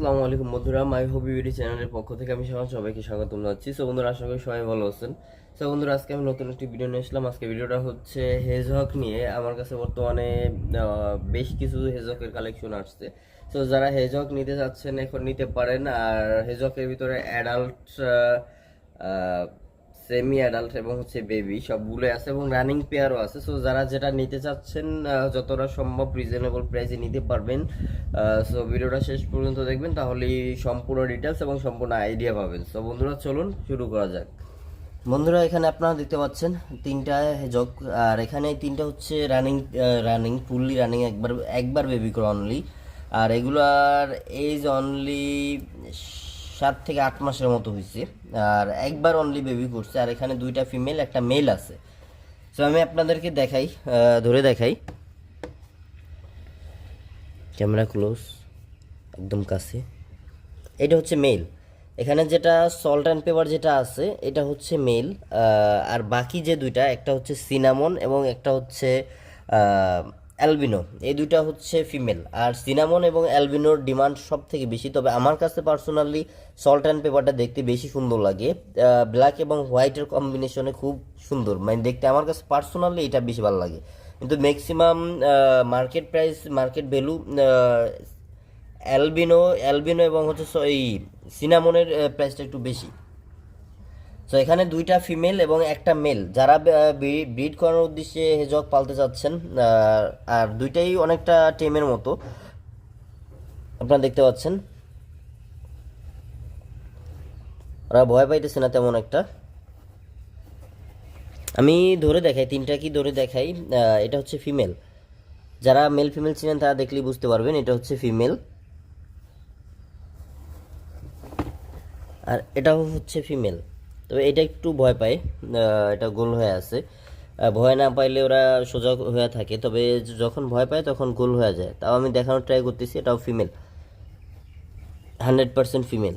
আসসালামু আলাইকুম বন্ধুরা, মাই হবি বিউটি চ্যানেলের পক্ষ থেকে আমি সবাই সবাইকে স্বাগতম জানাচ্ছি। সো বন্ধুরা, আশা করি সবাই ভালো আছেন। সো বন্ধুরা, আজকে আমি নতুন একটি ভিডিও নিয়ে আসলাম। আজকে ভিডিওটা হচ্ছে হেজহক নিয়ে। আমার কাছে বর্তমানে বেশ কিছু হেজহকের কালেকশন আসছে। সো যারা হেজহক নিতে চাচ্ছেন, এখন নিতে পারেন। আর হেজহকের ভিতরে অ্যাডাল্ট সেমি অ্যাডাল্ট এবং হচ্ছে বেবি সবগুলো আছে এবং রানিং পেয়ারও আছে। সো যারা যেটা নিতে চাচ্ছেন যতটা সম্ভব রিজনেবল প্রাইসে নিতে পারবেন। সো ভিডিওটা শেষ পর্যন্ত দেখবেন, তাহলেই সম্পূর্ণ ডিটেলস এবং সম্পূর্ণ আইডিয়া পাবেন। সো বন্ধুরা, চলুন শুরু করা যাক। বন্ধুরা, এখানে আপনারা দেখতে পাচ্ছেন, তিনটা হেজক আর এখানে তিনটা হচ্ছে রানিং রানিং ফুললি রানিং একবার একবার বেবি করে অনলি আর এগুলার এজ অনলি সাত থেকে আট মাসের মতো হয়েছে আর একবার অনলি বেবি করছে, আর এখানে দুইটা ফিমেল একটা মেল আছে। তো আমি আপনাদেরকে দেখাই ধরে দেখাই। ক্যামেরা ক্লোজ, একদম কাছে। এটা হচ্ছে মেল এখানে যেটা সল্ট অ্যান্ড পেপার যেটা আছে, এটা হচ্ছে মেল আর বাকি যে দুইটা, একটা হচ্ছে সিনামন এবং একটা হচ্ছে অ্যালবিনো, এই দুইটা হচ্ছে ফিমেল। আর সিনামন এবং অ্যালবিনোর ডিমান্ড সব থেকে বেশি, তবে আমার কাছে পার্সোনালি সল্ট অ্যান্ড পেপারটা দেখতে বেশি সুন্দর লাগে। ব্ল্যাক এবং হোয়াইটের কম্বিনেশনে খুব সুন্দর মানে দেখতে আমার কাছে পার্সোনালি এটা বেশি ভালো লাগে। কিন্তু maximum market price market value albino albino এবং হচ্ছে এই সিনামনের প্রাইসটা একটু বেশি। তো এখানে দুইটা ফিমেল এবং একটা মেল যারা ব্রিড করানোর উদ্দেশ্যে হেজক পালতে চাচ্ছেন আর দুইটাই অনেকটা টেমের মতো। আপনারা দেখতে পাচ্ছেন। ওরা ভয় পাইতেছে না তেমন একটা। আমি ধরে দেখাই, তিনটা কি ধরে দেখাই? এটা হচ্ছে ফিমেল যারা মেল ফিমেল ছিলেন তারা দেখলেই বুঝতে পারবেন, এটা হচ্ছে ফিমেল আর এটাও হচ্ছে ফিমেল তবে এটা একটু ভয় পায় এটা গোল হয়ে আছে। ভয় না পাইলে ওরা সোজা হয়ে থাকে, তবে যখন ভয় পায় তখন গোল হয়ে যায়। তাও আমি দেখানোর ট্রাই করতেছি, এটাও female hundred percent female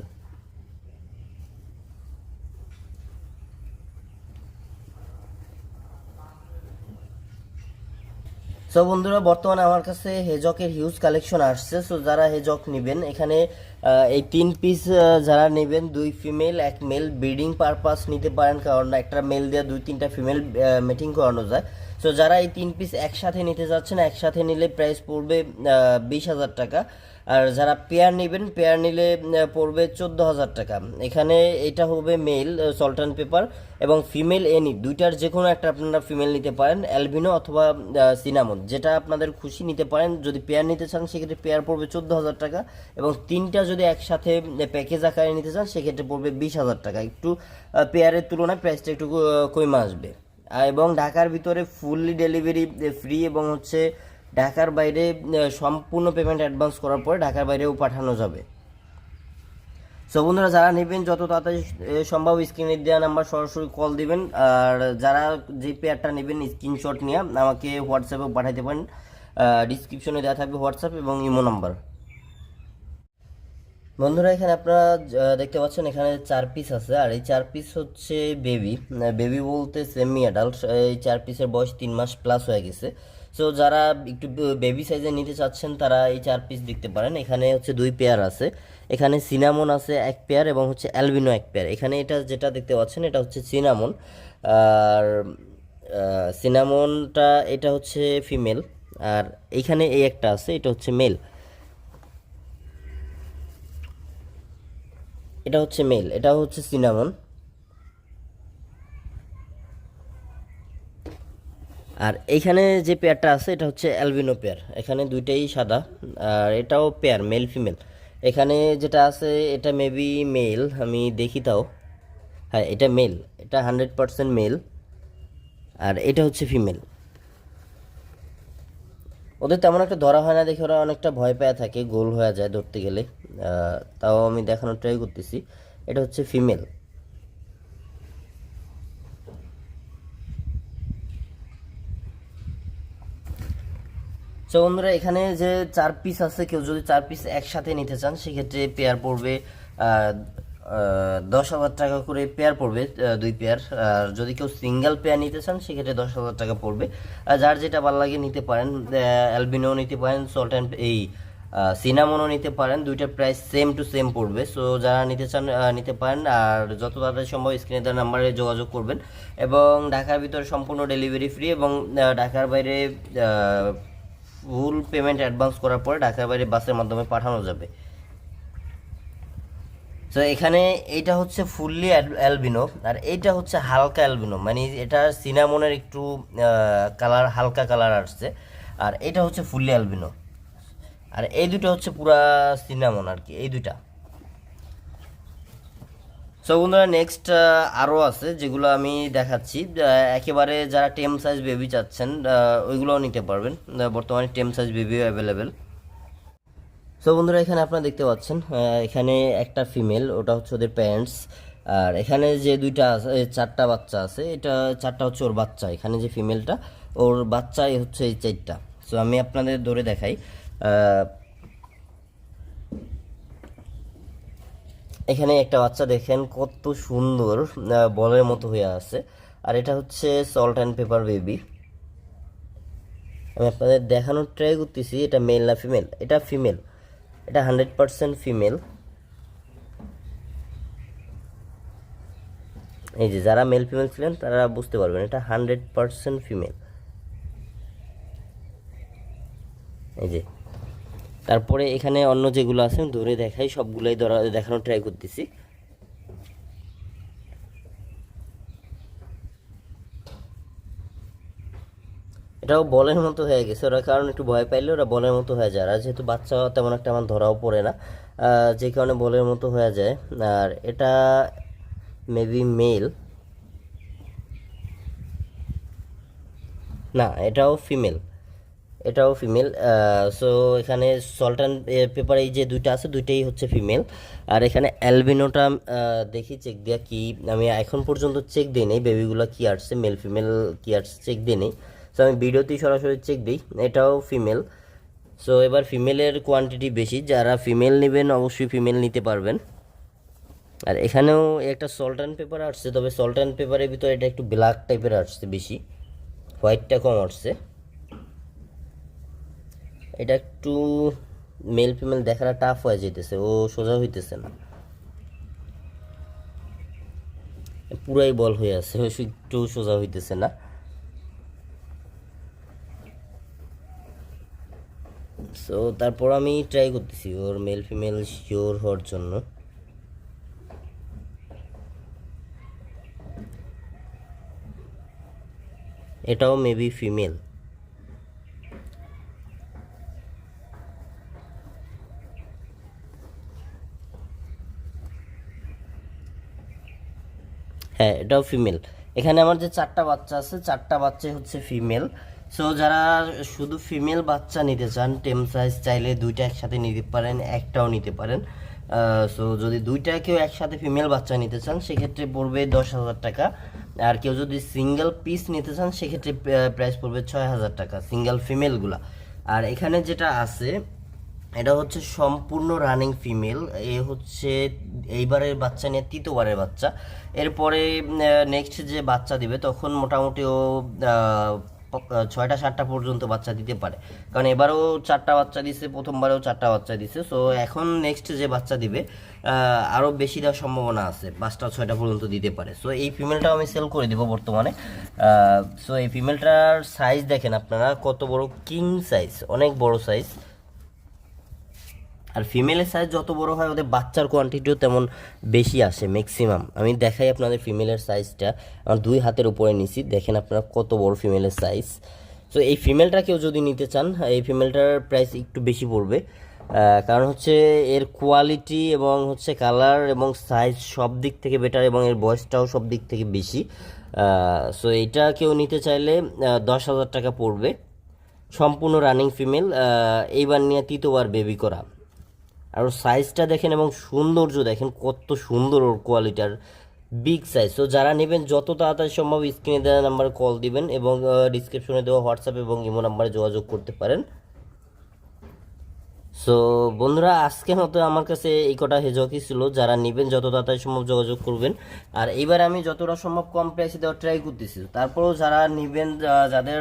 so বন্ধুরা, বর্তমানে আমার কাছে হেজকের হিউজ কালেকশন আসছে। সো যারা হেজক নেবেন, এখানে এই তিন পিস যারা নেবেন, দুই ফিমেল এক মেল ব্রিডিং পারপাস নিতে পারেন। কারণ একটা মেল দেওয়া দুই তিনটা ফিমেল মিটিং করানো যায়। সো যারা এই তিন পিস একসাথে নিতে যাচ্ছেন, একসাথে নিলে প্রাইস পড়বে বিশ হাজার টাকা। আর যারা পেয়ার নেবেন পেয়ার নিলে পড়বে চোদ্দ হাজার টাকা। এখানে এটা হবে মেল সল্টন পেপার এবং ফিমেল এনি দুইটার যে কোনো একটা আপনারা ফিমেল নিতে পারেন অ্যালবিনো অথবা সিনামন যেটা আপনাদের খুশি নিতে পারেন, যদি পেয়ার নিতে চান, সেক্ষেত্রে পেয়ার পড়বে চোদ্দ হাজার টাকা এবং তিনটা যদি একসাথে প্যাকেজ আকারে নিতে চান, সেক্ষেত্রে পড়বে বিশ হাজার টাকা। একটু পেয়ারের তুলনায় প্রাইসটা একটু কমে আসবে। এবং ঢাকার ভিতরে ফুললি ডেলিভারি ফ্রি এবং হচ্ছে ঢাকার বাইরে সম্পূর্ণ পেমেন্ট অ্যাডভান্স করার পরে ঢাকার বাইরেও পাঠানো যাবে। সো বন্ধুরা, যারা নেবেন, যত তাড়াতাড়ি সম্ভব স্ক্রিনে দেওয়া নাম্বার সরাসরি কল দিবেন। আর যারা যে পেয়ারটা নেবেন স্ক্রিনশট নিয়ে আমাকে হোয়াটসঅ্যাপে পাঠাতে পারেন। ডিসক্রিপশনে দেওয়া থাকবে হোয়াটসঅ্যাপ এবং ইমো নাম্বার বন্ধুরা, এখানে আপনারা দেখতে পাচ্ছেন এখানে চার পিস আছে। আর এই চার পিস হচ্ছে বেবি বেবি বলতে সেমি অ্যাডাল্ট এই চার পিসের বয়স তিন মাস প্লাস হয়ে গেছে। সো যারা একটু বেবি সাইজে নিতে চাচ্ছেন, তারা এই চার পিস দেখতে পারেন। এখানে হচ্ছে দুই পেয়ার আছে। এখানে সিনামন আছে এক পেয়ার এবং হচ্ছে অ্যালবিনো এক পেয়ার এখানে এটা যেটা দেখতে পাচ্ছেন, এটা হচ্ছে সিনামন আর সিনামনটা এটা হচ্ছে ফিমেল আর এইখানে এই একটা আছে, এটা হচ্ছে মেল এটা হচ্ছে মেল, এটা হচ্ছে সিনামন। আর এইখানে যে পেয়ারটা আছে, এটা হচ্ছে অ্যালবিনো পেয়ার। এখানে দুইটাই সাদা, আর এটাও পেয়ার, মেল, ফিমেল। এখানে যেটা আছে, এটা মেবি মেল আমি দেখি তাও। হ্যাঁ এটা মেল, এটা হান্ড্রেড পারসেন্ট মেল, আর এটা হচ্ছে ফিমেল। ওদের তেমন একটা ধরা হয় না দেখে, ওরা অনেকটা ভয় পেয়ে থাকে, গোল হয়ে যায় ধরতে গেলে। তাও আমি দেখানোর ট্রাই করতেছি। এটা হচ্ছে ফিমেল সো বন্ধুরা, এখানে যে চার পিস আছে, কেউ যদি চার পিস একসাথে নিতে চান, সেক্ষেত্রে পেয়ার পড়বে দশ হাজার টাকা করে পেয়ার পড়বে দুই পেয়ার আর যদি কেউ সিঙ্গেল পেয়ার নিতে চান, সেক্ষেত্রে দশ হাজার টাকা পড়বে। আর যার যেটা ভালো লাগে নিতে পারেন অ্যালবিনো নিতে পারেন সল্ট অ্যান্ড এই সিনামনও নিতে পারেন, দুইটার প্রাইস সেম টু সেম পড়বে। সো যারা নিতে চান নিতে পারেন, আর যত তাড়াতাড়ি সম্ভব স্ক্রিনে দেওয়া নাম্বারে যোগাযোগ করবেন। এবং ঢাকার ভিতরে সম্পূর্ণ ডেলিভারি ফ্রি এবং ঢাকার বাইরে ফুল পেমেন্ট অ্যাডভান্স করার পরে ঢাকার বাইরে বাসের মাধ্যমে পাঠানো যাবে। তো এখানে এইটা হচ্ছে ফুললি অ্যালবিনো আর এইটা হচ্ছে হালকা অ্যালবিনো মানে এটা সিনামনের একটু কালার হালকা কালার আসছে। আর এটা হচ্ছে ফুললি অ্যালবিনো আর এই দুটো হচ্ছে পুরা সিনামন আর কি, এই দুইটা। সো বন্ধুরা নেক্সট আরও আছে যেগুলো আমি দেখাচ্ছি। একেবারে যারা টেম সাইজ বেবি চাচ্ছেন ওইগুলোও নিতে পারবেন। বর্তমানে টেম সাইজ বেবিও অ্যাভেলেবেল। সো বন্ধুরা, এখানে আপনারা দেখতে পাচ্ছেন এখানে একটা ফিমেল, ওটা হচ্ছে ওদের প্যারেন্টস। আর এখানে যে দুইটা চারটা বাচ্চা আছে, এটা চারটা হচ্ছে ওর বাচ্চা, এখানে যে ফিমেলটা, ওর বাচ্চাই হচ্ছে এই চারটা। সো আমি আপনাদের ধরে দেখাই। এখানে একটা বাচ্চা দেখেন, কত সুন্দর বলের মতো হয়ে আছে। আর এটা হচ্ছে সল্ট অ্যান্ড পেপার বেবি আমি আপনাদের দেখানোর ট্রাই করতেছি, এটা মেল না ফিমেল এটা ফিমেল এটা হান্ড্রেড পার্সেন্ট ফিমেল এই যে যারা মেল ফিমেল ছিলেন, তারা বুঝতে পারবেন, এটা হান্ড্রেড পার্সেন্ট ফিমেল এই যে তারপরে এখানে অন্য যেগুলো আছে ধরে দেখাই, সবগুলোই ধরা, দেখানোর ট্রাই করতেছি। এটাও বলের মতো হয়ে গেছে, ওরা কারণ একটু ভয় পাইলে ওরা বলের মতো হয়ে যায়। আর যেহেতু বাচ্চা তেমন একটা আমার ধরাও পড়ে না যে কারণে বলের মতো হয়ে যায়। আর এটা মেবি মেল না, এটাও ফিমেল এটাও ফিমেল সো এখানে সল্ট অ্যান্ড পেপার এই যে দুইটা আছে, দুইটাই হচ্ছে ফিমেল আর এখানে অ্যালবিনোটা দেখি চেক দেওয়া কি, আমি এখন পর্যন্ত চেক দিই নেই বেবিগুলো কি আসছে মেল ফিমেল কি আসছে চেক দিই নেই। সো আমি ভিডিওতেই সরাসরি চেক দিই, এটাও ফিমেল সো এবার ফিমেলের কোয়ান্টিটি বেশি, যারা ফিমেল নেবেন অবশ্যই ফিমেল নিতে পারবেন। আর এখানেও একটা সল্ট অ্যান্ড পেপার আসছে, তবে সল্ট অ্যান্ড পেপারের ভিতরে এটা একটু ব্ল্যাক টাইপের আসছে বেশি হোয়াইটটা কম আসছে। এটা একটু মেল ফিমেল দেখাটা টাফ হয়ে যেতেছে ও সোজা হইতেছে না। পুরাই বল হয়ে আছে একটু সোজা হইতেছে না। সো তারপর আমি ট্রাই করতেছি ওর মেল ফিমেল শিওর হওয়ার জন্য। এটাও মেবি ফিমেল হ্যাঁ এটাও ফিমেল এখানে আমার যে চারটা বাচ্চা আছে, চারটা বাচ্চাই হচ্ছে ফিমেল সো যারা শুধু ফিমেল বাচ্চা নিতে চান টেম সাইজ চাইলে দুইটা একসাথে নিতে পারেন, একটাও নিতে পারেন। সো যদি দুইটা কেউ একসাথে ফিমেল বাচ্চা নিতে চান, সেক্ষেত্রে পড়বে দশ হাজার টাকা। আর কেউ যদি সিঙ্গেল পিস নিতে চান, সেক্ষেত্রে প্রাইস পড়বে ছয় হাজার টাকা সিঙ্গেল ফিমেলগুলা আর এখানে যেটা আছে এটা হচ্ছে সম্পূর্ণ রানিং ফিমেল এ হচ্ছে এইবারের বাচ্চা নিয়ে তৃতীয়বারের বাচ্চা। এরপরে নেক্সট যে বাচ্চা দিবে, তখন মোটামুটি ও ছয়টা, সাতটা পর্যন্ত বাচ্চা দিতে পারে। কারণ এবারেও চারটা বাচ্চা দিছে, প্রথমবারেও চারটা বাচ্চা দিছে। সো এখন নেক্সট যে বাচ্চা দিবে আরও বেশি দেওয়ার সম্ভাবনা আছে, পাঁচটা, ছয়টা পর্যন্ত দিতে পারে। সো এই ফিমেলটাও আমি সেল করে দিব বর্তমানে। সো এই ফিমেলটার সাইজ দেখেন আপনারা, কত বড় কিং সাইজ অনেক বড় সাইজ আর ফিমেলের সাইজ যত বড় হয়, ওদের বাচ্চার কোয়ান্টিটিও তেমন বেশি আসে ম্যাক্সিমাম আমি দেখাই আপনাদের ফিমেলের সাইজটা আমার দুই হাতের উপরে নিছি, দেখেন আপনারা কত বড় ফিমেলের সাইজ তো এই ফিমেলটা কেউ যদি নিতে চান, এই ফিমেলটার প্রাইস একটু বেশি পড়বে। কারণ হচ্ছে এর কোয়ালিটি এবং হচ্ছে কালার এবং সাইজ সব দিক থেকে বেটার এবং এর বয়সটাও সব দিক থেকে বেশি। সো এটা কেউ নিতে চাইলে দশ হাজার টাকা পড়বে। সম্পূর্ণ রানিং ফিমেল এইবার নিয়ে তৃতীয়বার বেবি করা। আর সাইজটা দেখেন এবং সৌন্দর্য দেখেন, কত সুন্দর ওর কোয়ালিটার বিগ সাইজ তো যারা নেবেন, যত তাড়াতাড়ি সম্ভব স্ক্রিনে দেওয়া নাম্বারে কল দিবেন এবং ডিসক্রিপশনে দেওয়া হোয়াটসঅ্যাপ এবং ইমো নাম্বারে যোগাযোগ করতে পারেন। সো বন্ধুরা, আজকে মতো আমার কাছে এই কটা হেজকই ছিল, যারা নেবেন যত তাড়াতাড়ি সম্ভব যোগাযোগ করবেন। আর এবার আমি যতটা সম্ভব কম প্রাইসে দেওয়ার ট্রাই করতেছি। তারপরেও যারা নেবেন যাদের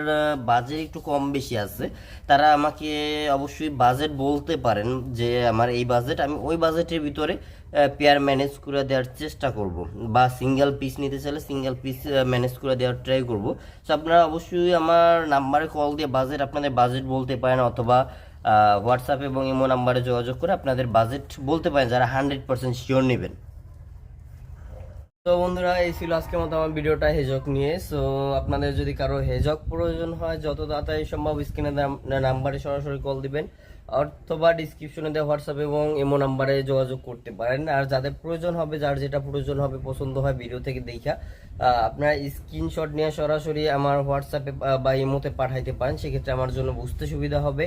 বাজেট একটু কম বেশি আছে, তারা আমাকে অবশ্যই বাজেট বলতে পারেন যে আমার এই বাজেট আমি ওই বাজেটের ভিতরে পেয়ার ম্যানেজ করে দেওয়ার চেষ্টা করব। বা সিঙ্গেল পিস নিতে চাইলে সিঙ্গেল পিস ম্যানেজ করে দেওয়ার ট্রাই করব। সো আপনারা অবশ্যই আমার নাম্বারে কল দিয়ে বাজেট আপনাদের বাজেট বলতে পারেন, অথবা হোয়াটসঅ্যাপ এবং ইমো নাম্বারে যোগাযোগ করে আপনাদের বাজেট বলতে পারেন যারা হান্ড্রেড পার্সেন্ট শিওর নেবেন। তো বন্ধুরা, এই ছিল আজকের মতো আমার ভিডিওটা হেজক নিয়ে। সো আপনাদের যদি কারও হেজক প্রয়োজন হয়, যত তাড়াতাড়ি সম্ভব স্ক্রিনে নাম্বারে সরাসরি কল দিবেন। অথবা ডিসক্রিপশনে দেওয়া হোয়াটসঅ্যাপ এবং ইমো নাম্বারে যোগাযোগ করতে পারেন। আর যাদের প্রয়োজন হবে, যার যেটা প্রয়োজন হবে, পছন্দ হয় ভিডিও থেকে দেখা আপনারা স্ক্রিনশট নিয়ে সরাসরি আমার হোয়াটসঅ্যাপে বা ইমোতে পাঠাইতে পারেন। সেক্ষেত্রে আমার জন্য বুঝতে সুবিধা হবে।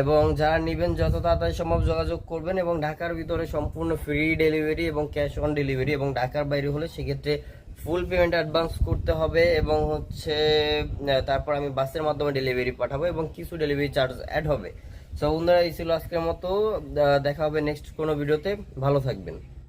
এবং যারা নেবেন, যত তাড়াতাড়ি সম্ভব যোগাযোগ করবেন এবং ঢাকার ভিতরে সম্পূর্ণ ফ্রি ডেলিভারি এবং ক্যাশ অন ডেলিভারি এবং ঢাকার বাইরে হলে সেক্ষেত্রে ফুল পেমেন্ট অ্যাডভান্স করতে হবে এবং হচ্ছে তারপর আমি বাসের মাধ্যমে ডেলিভারি পাঠাবো এবং কিছু ডেলিভারি চার্জ অ্যাড হবে। সো বন্ধুরা এই ছিল আজকের মতো দেখা হবে নেক্সট কোনো ভিডিওতে। ভালো থাকবেন।